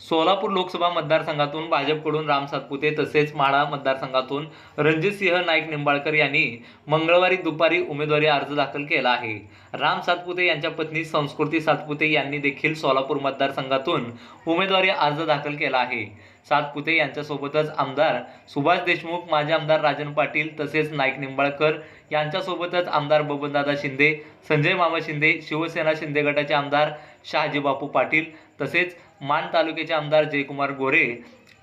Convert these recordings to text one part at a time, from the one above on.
सोलापूर लोकसभा मतदारसंघातून भाजपकडून राम सातपुते तसेच माळा मतदारसंघातून रणजितसिंह नाईक निंबाळकर यांनी मंगळवारी दुपारी उमेदवारी अर्ज दाखल केला आहे. राम सातपुते यांच्या पत्नी संस्कृती सातपुते यांनी देखील सोलापूर मतदारसंघातून उमेदवारी अर्ज दाखल केला आहे. सातपुते यांच्यासोबतच आमदार सुभाष देशमुख माजी आमदार राजन पाटील तसेच नाईक निंबाळकर यांच्यासोबतच आमदार बबनदादा शिंदे संजय मामा शिंदे शिवसेना शिंदे गटाचे आमदार शहाजी बापू पाटील तसेच मान तालुक्याचे आमदार जयकुमार गोरे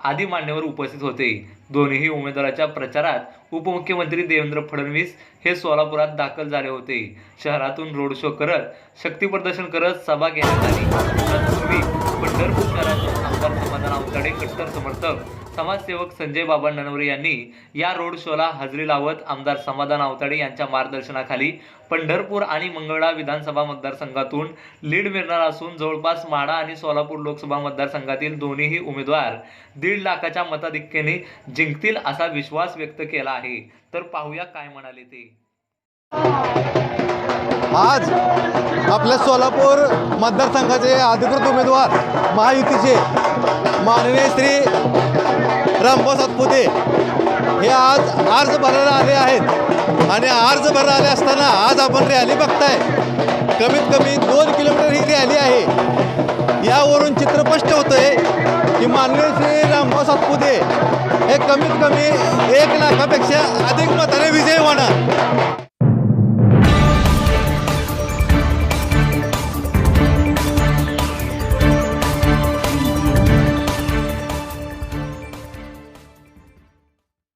आदी मान्यवर उपस्थित होते. दोन्ही उमेदवाराच्या प्रचारात उपमुख्यमंत्री देवेंद्र फडणवीस हे सोलापुरात दाखल झाले होते. शहरातून रोड शो करत शक्तीप्रदर्शन करत सभा घेण्यात आली तत्पूर्वी पंढरपूर शहरातून आमदार समाधान अवतडे कट्टर समर्थक समाजसेवक संजय बाबा ननवरे यांनी या रोड शोला हजेरी लावत आमदार समाधान आवताडे यांच्या मार्गदर्शनाखाली पंढरपूर आणि मंगळा विधानसभा मतदारसंघातून लीड मिळणार असून जवळपास माढा आणि सोलापूर लोकसभा मतदारसंघातील दोन्हीही उमेदवार दीड लाखाच्या मताधिक्याने जिंकतील असा विश्वास व्यक्त केला आहे. तर पाहूया काय म्हणाले ते. आज आपल्या सोलापूर मतदारसंघाचे अधिकृत उमेदवार महायुतीचे माननीय श्री रामभाऊ सातपुते हे आज अर्ज भरायला आले आहेत. आणि अर्ज भरायला आले असताना आज आपण रॅली बघताय. कमीत कमी दोन किलोमीटर ही रॅली आहे. यावरून चित्र स्पष्ट होतंय की माननीय श्री रामभाऊ सातपुते हे कमीत कमी एक लाखापेक्षा अधिक मताने विजयी होणार.